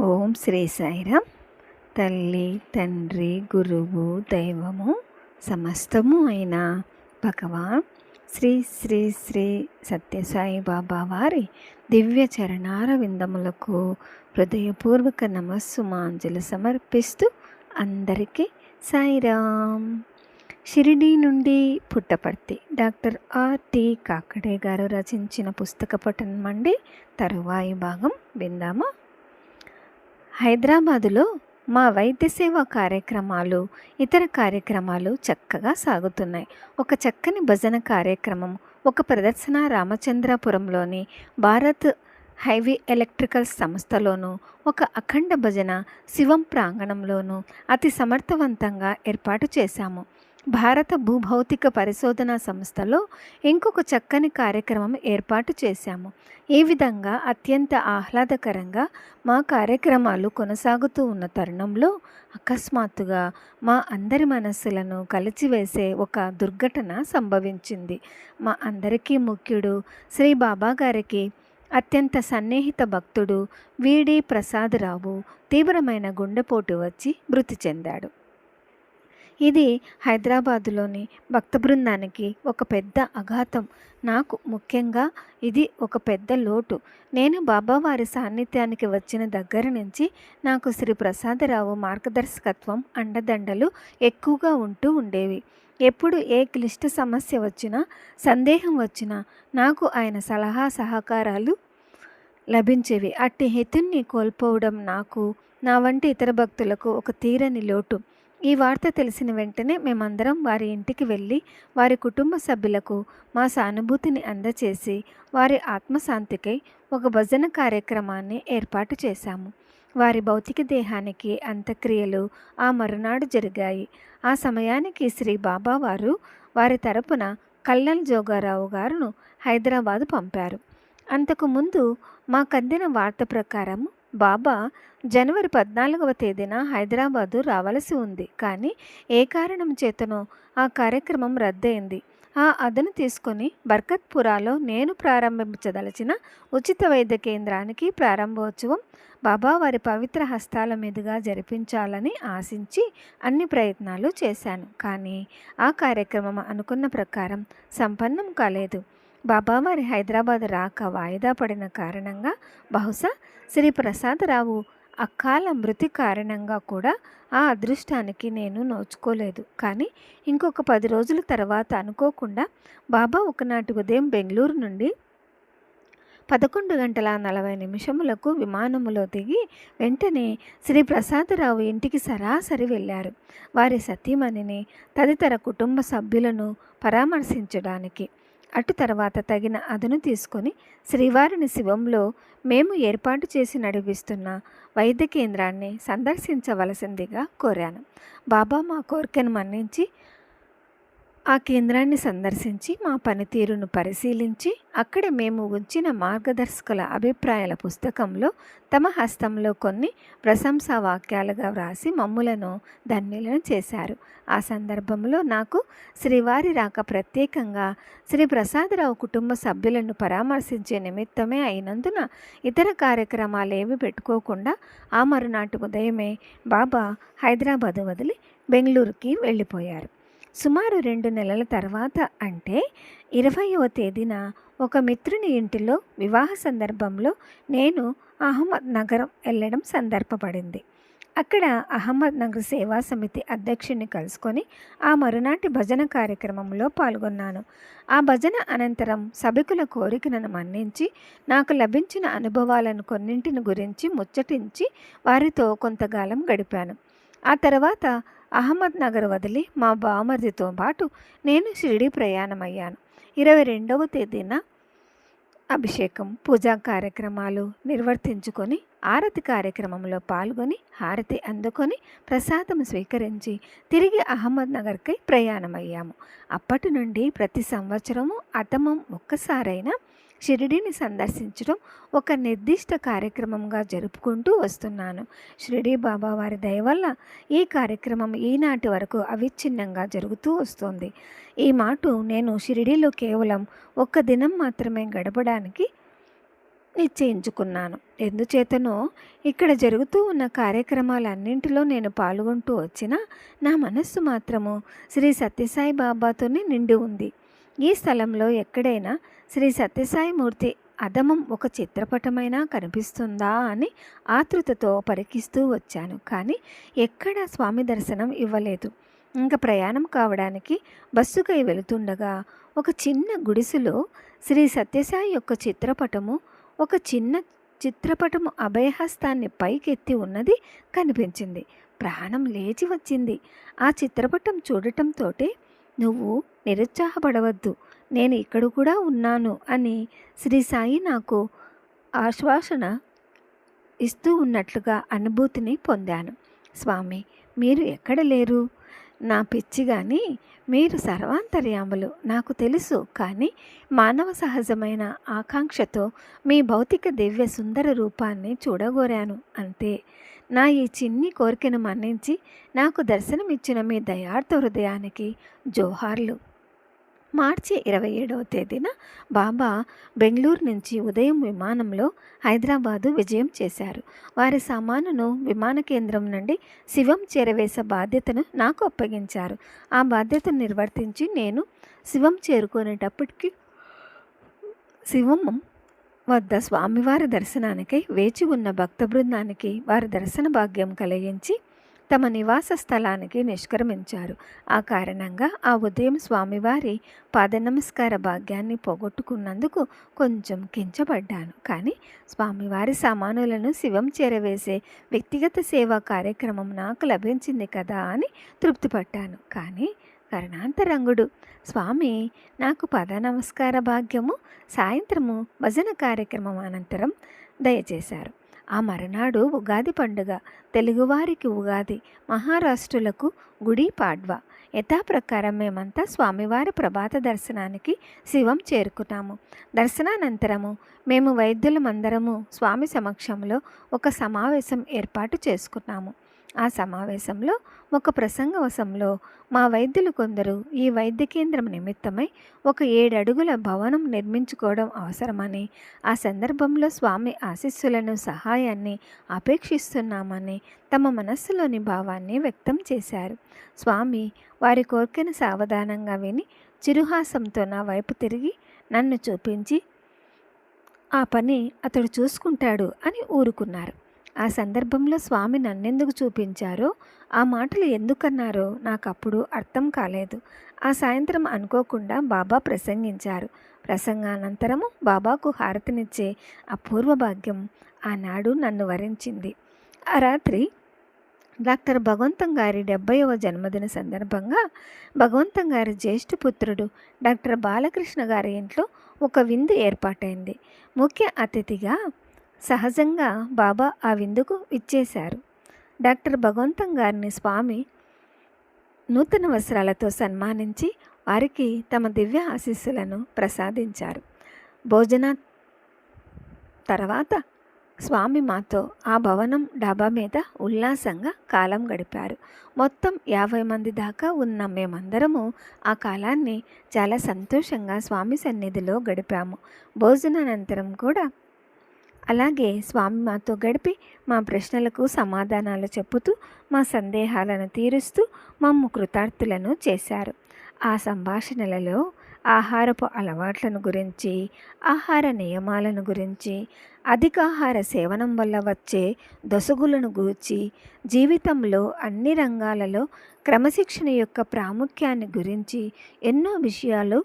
ఓం శ్రీ సాయిరామ్. తల్లి తండ్రి గురువు దైవము సమస్తము అయిన భగవాన్ శ్రీ శ్రీ శ్రీ సత్యసాయి బాబా వారి దివ్య చరణార విందములకు హృదయపూర్వక నమస్సుమాంజలు సమర్పిస్తూ అందరికీ సాయిరామ్. షిరిడీ నుండి పుట్టపర్తి డాక్టర్ ఆర్టి కాకడే గారు రచించిన పుస్తక పఠనం అండి. తరువాయి భాగం విందామా? హైదరాబాదులో మా వైద్య సేవా కార్యక్రమాలు ఇతర కార్యక్రమాలు చక్కగా సాగుతున్నాయి. ఒక చక్కని భజన కార్యక్రమం ఒక ప్రదర్శన రామచంద్రాపురంలోని భారత్ హైవీ ఎలక్ట్రికల్ సంస్థలోనూ ఒక అఖండ భజన శివం ప్రాంగణంలోనూ అతి సమర్థవంతంగా ఏర్పాటు చేశాము. భారత భూభౌతిక పరిశోధనా సంస్థలో ఇంకొక చక్కని కార్యక్రమం ఏర్పాటు చేశాము. ఈ విధంగా అత్యంత ఆహ్లాదకరంగా మా కార్యక్రమాలు కొనసాగుతూ ఉన్న తరుణంలో అకస్మాత్తుగా మా అందరి మనస్సులను కలిచివేసే ఒక దుర్ఘటన సంభవించింది. మా అందరికీ ముఖ్యుడు శ్రీ బాబా గారికి అత్యంత సన్నిహిత భక్తుడు వీడి ప్రసాదరావు తీవ్రమైన గుండెపోటు వచ్చి మృతి చెందాడు. ఇది హైదరాబాదులోని భక్త బృందానికి ఒక పెద్ద అఘాతం. నాకు ముఖ్యంగా ఇది ఒక పెద్ద లోటు. నేను బాబావారి సాన్నిధ్యానికి వచ్చిన దగ్గర నుంచి నాకు శ్రీ ప్రసాదరావు మార్గదర్శకత్వం అండదండలు ఎక్కువగా ఉంటూ ఉండేవి. ఎప్పుడు ఏ క్లిష్ట సమస్య వచ్చినా సందేహం వచ్చినా నాకు ఆయన సలహా సహకారాలు లభించేవి. అట్టి హితుణ్ణి కోల్పోవడం నాకు నా వంటి ఇతర భక్తులకు ఒక తీరని లోటు. ఈ వార్త తెలిసిన వెంటనే మేమందరం వారి ఇంటికి వెళ్ళి వారి కుటుంబ సభ్యులకు మా సానుభూతిని అందచేసి వారి ఆత్మశాంతికై ఒక భజన కార్యక్రమాన్ని ఏర్పాటు చేశాము. వారి భౌతిక దేహానికి అంత్యక్రియలు ఆ మరునాడు జరిగాయి. ఆ సమయానికి శ్రీ బాబా వారు వారి తరపున కల్లల్ జోగారావు గారును హైదరాబాదు పంపారు. అంతకుముందు మాకందిన వార్త ప్రకారం బాబా జనవరి పద్నాలుగవ తేదీన హైదరాబాదు రావలసి ఉంది. కానీ ఏ కారణం చేతనో ఆ కార్యక్రమం రద్దయింది. ఆ అదను తీసుకొని బర్కత్పురాలో నేను ప్రారంభించదలచిన ఉచిత వైద్య కేంద్రానికి ప్రారంభోత్సవం బాబా వారి పవిత్ర హస్తాల మీదుగా జరిపించాలని ఆశించి అన్ని ప్రయత్నాలు చేశాను. కానీ ఆ కార్యక్రమం అనుకున్న ప్రకారం సంపన్నం కాలేదు. బాబా వారి హైదరాబాద్ రాక వాయిదా పడిన కారణంగా బహుశా శ్రీ ప్రసాదరావు అకాల మృతి కారణంగా కూడా ఆ అదృష్టానికి నేను నోచుకోలేదు. కానీ ఇంకొక పది రోజుల తర్వాత అనుకోకుండా బాబా ఒకనాటి ఉదయం బెంగళూరు నుండి పదకొండు గంటల నలభై నిమిషములకు విమానములో దిగి వెంటనే శ్రీ ప్రసాదరావు ఇంటికి సరాసరి వెళ్ళారు. వారి సతీమణిని తదితర కుటుంబ సభ్యులను పరామర్శించడానికి అటు తర్వాత తగిన అదను తీసుకొని శ్రీవారిని శివంలో మేము ఏర్పాటు చేసి నడిపిస్తున్న వైద్య కేంద్రాన్ని సందర్శించవలసిందిగా కోరాను. బాబా మా కోరికను మన్నించి ఆ కేంద్రాన్ని సందర్శించి మా పనితీరును పరిశీలించి అక్కడ మేము ఉంచిన మార్గదర్శకుల అభిప్రాయాల పుస్తకంలో తమ హస్తంలో కొన్ని ప్రశంసా వాక్యాలుగా వ్రాసి మమ్ములను ధన్యులను చేశారు. ఆ సందర్భంలో నాకు శ్రీవారి రాక ప్రత్యేకంగా శ్రీ ప్రసాదరావు కుటుంబ సభ్యులను పరామర్శించే నిమిత్తమే అయినందున ఇతర కార్యక్రమాలు ఏవి పెట్టుకోకుండా ఆ మరునాటి ఉదయమే బాబా హైదరాబాదు వదిలి బెంగళూరుకి వెళ్ళిపోయారు. సుమారు రెండు నెలల తర్వాత అంటే ఇరవయవ తేదీన ఒక మిత్రుని ఇంటిలో వివాహ సందర్భంలో నేను అహ్మద్ నగరం వెళ్ళడం సందర్భపడింది. అక్కడ అహ్మద్ నగర్ సేవా సమితి అధ్యక్షుడిని కలుసుకొని ఆ మరునాటి భజన కార్యక్రమంలో పాల్గొన్నాను. ఆ భజన అనంతరం సభికుల కోరికలను మన్నించి నాకు లభించిన అనుభవాలను కొన్నింటిని గురించి ముచ్చటించి వారితో కొంతకాలం గడిపాను. ఆ తర్వాత అహ్మద్ నగర్ వదిలి మా బామర్దితో పాటు నేను షిరిడి ప్రయాణమయ్యాను. ఇరవై రెండవ తేదీన అభిషేకం పూజా కార్యక్రమాలు నిర్వర్తించుకొని ఆరతి కార్యక్రమంలో పాల్గొని హారతి అందుకొని ప్రసాదం స్వీకరించి తిరిగి అహ్మద్ నగర్కి ప్రయాణమయ్యాము. అప్పటి నుండి ప్రతి సంవత్సరము అతమం ఒక్కసారైనా షిరిడీని సందర్శించడం ఒక నిర్దిష్ట కార్యక్రమంగా జరుపుకుంటూ వస్తున్నాను. షిరిడీ బాబా వారి దయ వల్ల ఈ కార్యక్రమం ఈనాటి వరకు అవిచ్ఛిన్నంగా జరుగుతూ వస్తుంది. ఈ మాట నేను షిరిడీలో కేవలం ఒక్క దినం మాత్రమే గడపడానికి నిశ్చయించుకున్నాను. ఎందుచేతనో ఇక్కడ జరుగుతూ ఉన్న కార్యక్రమాలన్నింటిలో నేను పాల్గొంటూ వచ్చినా నా మనస్సు మాత్రము శ్రీ సత్యసాయి బాబాతోనే నిండి ఉంది. ఈ స్థలంలో ఎక్కడైనా శ్రీ సత్యసాయి మూర్తి అదమం ఒక చిత్రపటమైనా కనిపిస్తుందా అని ఆతృతతో పరికిస్తూ వచ్చాను. కానీ ఎక్కడా స్వామి దర్శనం ఇవ్వలేదు. ఇంకా ప్రయాణం కావడానికి బస్సుకై వెళుతుండగా ఒక చిన్న గుడిసెలో శ్రీ సత్యసాయి యొక్క చిత్రపటము ఒక చిన్న చిత్రపటము అభయహస్తాన్ని పైకెత్తి ఉన్నది కనిపించింది. ప్రాణం లేచి వచ్చింది. ఆ చిత్రపటం చూడటంతోటే నువ్వు నిరుత్సాహపడవద్దు. నేను ఇక్కడ కూడా ఉన్నాను అని శ్రీ సాయి నాకు ఆశ్వాసన ఇస్తూ ఉన్నట్లుగా అనుభూతిని పొందాను. స్వామి మీరు ఎక్కడ లేరు? నా పిచ్చి కానీ మీరు సర్వాంతర్యాములు నాకు తెలుసు. కానీ మానవ సహజమైన ఆకాంక్షతో మీ భౌతిక దివ్య సుందర రూపాన్ని చూడగోరాను. అంతే. నా ఈ చిన్ని కోరికను మన్నించి నాకు దర్శనమిచ్చిన మీ దయార్థ హృదయానికి జోహార్లు. మార్చి ఇరవై ఏడవ తేదీన బాబా బెంగళూరు నుంచి ఉదయం విమానంలో హైదరాబాదు విజయం చేశారు. వారి సామానును విమాన కేంద్రం నుండి శివం చేరవేసే బాధ్యతను నాకు అప్పగించారు. ఆ బాధ్యతను నిర్వర్తించి నేను శివం చేరుకునేటప్పటికి శివం వద్ద స్వామివారి దర్శనానికై వేచి ఉన్న భక్త బృందానికి వారి దర్శన భాగ్యం కలిగించి తమ నివాస స్థలానికి నిష్క్రమించారు. ఆ కారణంగా ఆ ఉదయం స్వామివారి పాదనమస్కార భాగ్యాన్ని పోగొట్టుకున్నందుకు కొంచెం కించబడ్డాను కానీ స్వామివారి సామానులను శివం చేరవేసే వ్యక్తిగత సేవా కార్యక్రమం నాకు లభించింది కదా అని తృప్తిపడ్డాను. కానీ కరుణాంతరంగుడు స్వామి నాకు పద నమస్కార భాగ్యము సాయంత్రము భజన కార్యక్రమం అనంతరం దయచేశారు. ఆ మరునాడు ఉగాది పండుగ. తెలుగువారికి ఉగాది మహారాష్ట్రులకు గుడి పాడ్వా. యథాప్రకారం మేమంతా స్వామివారి ప్రభాత దర్శనానికి శివం చేరుకున్నాము. దర్శనానంతరము మేము వైద్యులమందరము స్వామి సమక్షంలో ఒక సమావేశం ఏర్పాటు చేసుకున్నాము. ఆ సమావేశంలో ఒక ప్రసంగవశంలో మా వైద్యులు కొందరు ఈ వైద్య కేంద్రం నిమిత్తమై ఒక ఏడడుగుల భవనం నిర్మించుకోవడం అవసరమని ఆ సందర్భంలో స్వామి ఆశీస్సులను సహాయాన్ని అపేక్షిస్తున్నామని తమ మనస్సులోని భావాన్ని వ్యక్తం చేశారు. స్వామి వారి కోరికను సావధానంగా విని చిరుహాసంతో నా వైపు తిరిగి నన్ను చూపించి ఆ పని అతడు చూసుకుంటాడు అని ఊరుకున్నారు. ఆ సందర్భంలో స్వామి నన్నెందుకు చూపించారో? ఆ మాటలు ఎందుకన్నారో? నాకు అప్పుడు అర్థం కాలేదు. ఆ సాయంత్రం అనుకోకుండా బాబా ప్రసంగించారు. ప్రసంగానంతరము బాబాకు హారతినిచ్చే అపూర్వ భాగ్యం ఆనాడు నన్ను వరించింది. ఆ రాత్రి డాక్టర్ భగవంతం గారి డెబ్బైవ జన్మదిన సందర్భంగా భగవంతం గారి జ్యేష్ఠ పుత్రుడు డాక్టర్ బాలకృష్ణ గారి ఇంట్లో ఒక విందు ఏర్పాటైంది. ముఖ్య అతిథిగా సహజంగా బాబా ఆ విందుకు ఇచ్చేశారు డాక్టర్ భగవంతం గారిని స్వామి నూతన వస్త్రాలతో సన్మానించి వారికి తమ దివ్య ఆశీస్సులను ప్రసాదించారు. భోజన తర్వాత స్వామి మాతో ఆ భవనం డాబా మీద ఉల్లాసంగా కాలం గడిపారు. మొత్తం యాభై మంది దాకా ఉన్న మేమందరము ఆ కాలాన్ని చాలా సంతోషంగా స్వామి సన్నిధిలో గడిపాము. భోజనానంతరం కూడా అలాగే స్వామి మాతో గడిపి మా ప్రశ్నలకు సమాధానాలు చెప్పుతూ మా సందేహాలను తీరుస్తూ మమ్ము కృతార్థులను చేశారు. ఆ సంభాషణలలో ఆహారపు అలవాట్లను గురించి ఆహార నియమాలను గురించి అధికాహార సేవనం వల్ల వచ్చే దొసగులను గూర్చి జీవితంలో అన్ని రంగాలలో క్రమశిక్షణ యొక్క ప్రాముఖ్యాన్ని గురించి ఎన్నో విషయాలు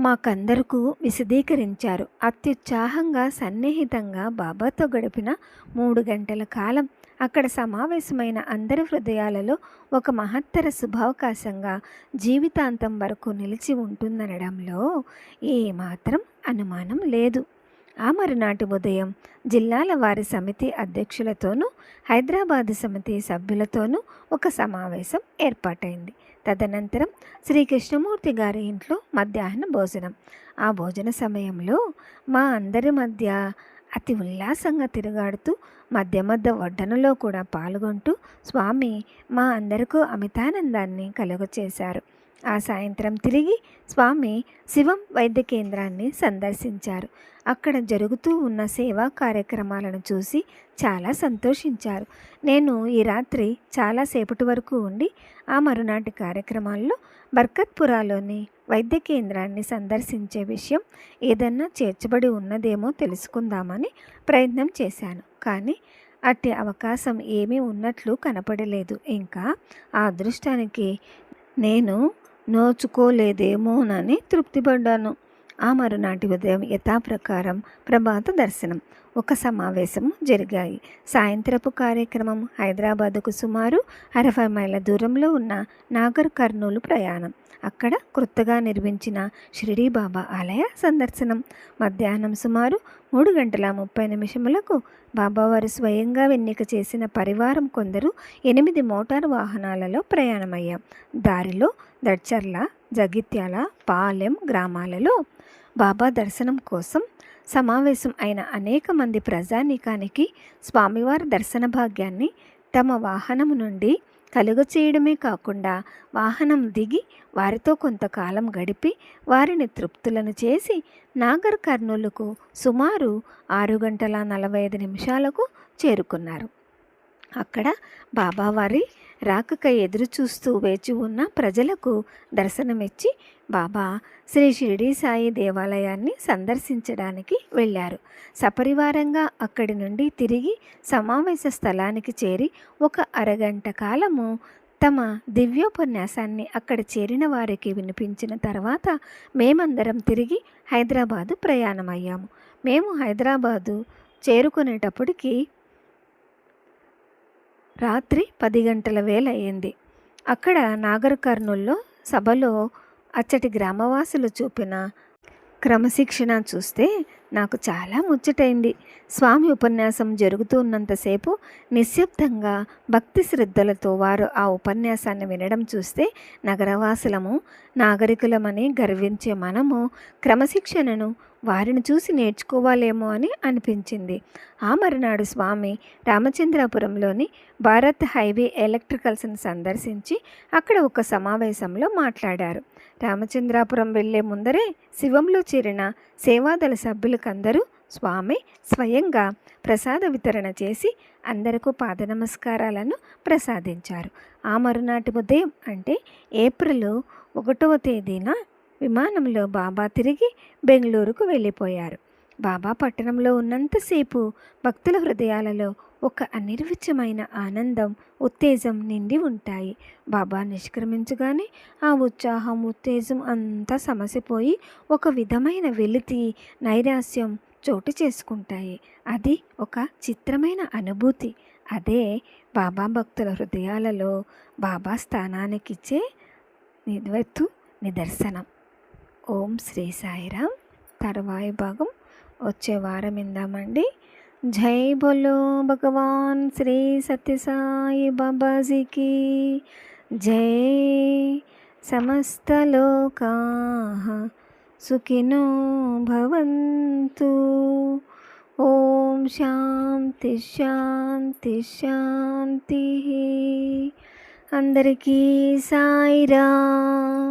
మాకందరకు విశదీకరించారు. అత్యుత్సాహంగా సన్నిహితంగా బాబాతో గడిపిన మూడు గంటల కాలం అక్కడ సమావేశమైన అందరి హృదయాలలో ఒక మహత్తర శుభావకాశంగా జీవితాంతం వరకు నిలిచి ఉంటుందనడంలో ఏమాత్రం అనుమానం లేదు. ఆ మరునాటి ఉదయం జిల్లాల వారి సమితి అధ్యక్షులతోనూ హైదరాబాద్ సమితి సభ్యులతోనూ ఒక సమావేశం ఏర్పాటైంది. తదనంతరం శ్రీకృష్ణమూర్తి గారి ఇంట్లో మధ్యాహ్న భోజనం. ఆ భోజన సమయంలో మా అందరి మధ్య అతి ఉల్లాసంగా తిరుగాడుతూ మధ్య మధ్య వడ్డనలో కూడా పాల్గొంటూ స్వామి మా అందరికీ అమితానందాన్ని కలుగచేశారు. ఆ సాయంత్రం తిరిగి స్వామి శివం వైద్య కేంద్రాన్ని సందర్శించారు. అక్కడ జరుగుతూ ఉన్న సేవా కార్యక్రమాలను చూసి చాలా సంతోషించారు. నేను ఈ రాత్రి చాలా సేపటి వరకు ఉండి ఆ మరునాటి కార్యక్రమాల్లో బర్కత్పురాలోని వైద్య కేంద్రాన్ని సందర్శించే విషయం ఏదన్నా చేర్చబడి ఉన్నదేమో తెలుసుకుందామని ప్రయత్నం చేశాను. కానీ అట్టి అవకాశం ఏమీ ఉన్నట్లు కనపడలేదు. ఇంకా ఆ అదృష్టానికి నేను నోచుకోలేదేమోనని తృప్తిపడ్డాను. ఆ మరునాటి ఉదయం యథాప్రకారం ప్రభాత దర్శనం. ఒక సమావేశం జరిగాయి. సాయంత్రపు కార్యక్రమం హైదరాబాదుకు సుమారు అరవై మైళ్ళ దూరంలో ఉన్న నాగర్ కర్నూలు ప్రయాణం. అక్కడ క్రొత్తగా నిర్మించిన షిరిడీ బాబా ఆలయ సందర్శనం. మధ్యాహ్నం సుమారు మూడు గంటల ముప్పై నిమిషములకు బాబావారు స్వయంగా వెన్నిక చేసిన పరివారం కొందరు ఎనిమిది మోటార్ వాహనాలలో ప్రయాణమయ్యాం. దారిలో దడ్చర్ల జగిత్యాల పాలెం గ్రామాలలో బాబా దర్శనం కోసం సమావేశం అయిన అనేక మంది ప్రజానీకానికి స్వామివారి దర్శన భాగ్యాన్ని తమ వాహనము నుండి కలుగచేయడమే కాకుండా వాహనం దిగి వారితో కొంతకాలం గడిపి వారిని తృప్తులను చేసి నాగర్ కర్నూలుకు సుమారు ఆరు గంటల నలభై ఐదు నిమిషాలకు చేరుకున్నారు. అక్కడ బాబావారి రాకకై ఎదురుచూస్తూ వేచి ఉన్న ప్రజలకు దర్శనమిచ్చి బాబా శ్రీ షిరిడి సాయి దేవాలయాన్ని సందర్శించడానికి వెళ్ళారు. సపరివారంగా అక్కడి నుండి తిరిగి సమావేశ స్థలానికి చేరి ఒక అరగంట కాలము తమ దివ్యోపన్యాసాన్ని అక్కడ చేరిన వారికి వినిపించిన తర్వాత మేమందరం తిరిగి హైదరాబాదు ప్రయాణమయ్యాము. మేము హైదరాబాదు చేరుకునేటప్పటికి రాత్రి పది గంటల వేల అయింది అక్కడ నాగర్ కర్నూల్లో సభలో అచ్చటి గ్రామవాసులు చూపిన క్రమశిక్షణ చూస్తే నాకు చాలా ముచ్చటైంది. స్వామి ఉపన్యాసం జరుగుతూ ఉన్నంతసేపు నిశ్శబ్దంగా భక్తి శ్రద్ధలతో వారు ఆ ఉపన్యాసాన్ని వినడం చూస్తే నగరవాసులము నాగరికులమని గర్వించే మనము క్రమశిక్షణను వారిని చూసి నేర్చుకోవాలేమో అని అనిపించింది. ఆ మరునాడు స్వామి రామచంద్రాపురంలోని భారత్ హైవే ఎలక్ట్రికల్స్ని సందర్శించి అక్కడ ఒక సమావేశంలో మాట్లాడారు. రామచంద్రాపురం వెళ్ళే ముందరే శివంలో చేరిన సేవాదళ సభ్యులకందరూ స్వామి స్వయంగా ప్రసాద వితరణ చేసి అందరకు పాద నమస్కారాలను ప్రసాదించారు. ఆ మరునాటి ఉదయం అంటే ఏప్రిల్ ఒకటవ తేదీన విమానంలో బాబా తిరిగి బెంగళూరుకు వెళ్ళిపోయారు. బాబా పట్టణంలో ఉన్నంతసేపు భక్తుల హృదయాలలో ఒక అనిర్విచ్చమైన ఆనందం ఉత్తేజం నిండి ఉంటాయి. బాబా నిష్క్రమించగానే ఆ ఉత్సాహం ఉత్తేజం అంతా సమసిపోయి ఒక విధమైన వెలితి నైరాస్యం చోటు చేసుకుంటాయి. అది ఒక చిత్రమైన అనుభూతి. అదే బాబా భక్తుల హృదయాలలో బాబా స్థానానికిచ్చే నిద్వత్తు నిదర్శనం. ఓం శ్రీ సాయిరామ్. తర్వాయి భాగం వచ్చే వారం ఇందామండి జై బోలో భగవాన్ శ్రీ సత్యసాయి బాబాజీకి. జై సమస్తలోకా సుఖినో భవంతు. ఓం శాంతి శాంతి శాంతి. అందరికీ సాయిరామ్.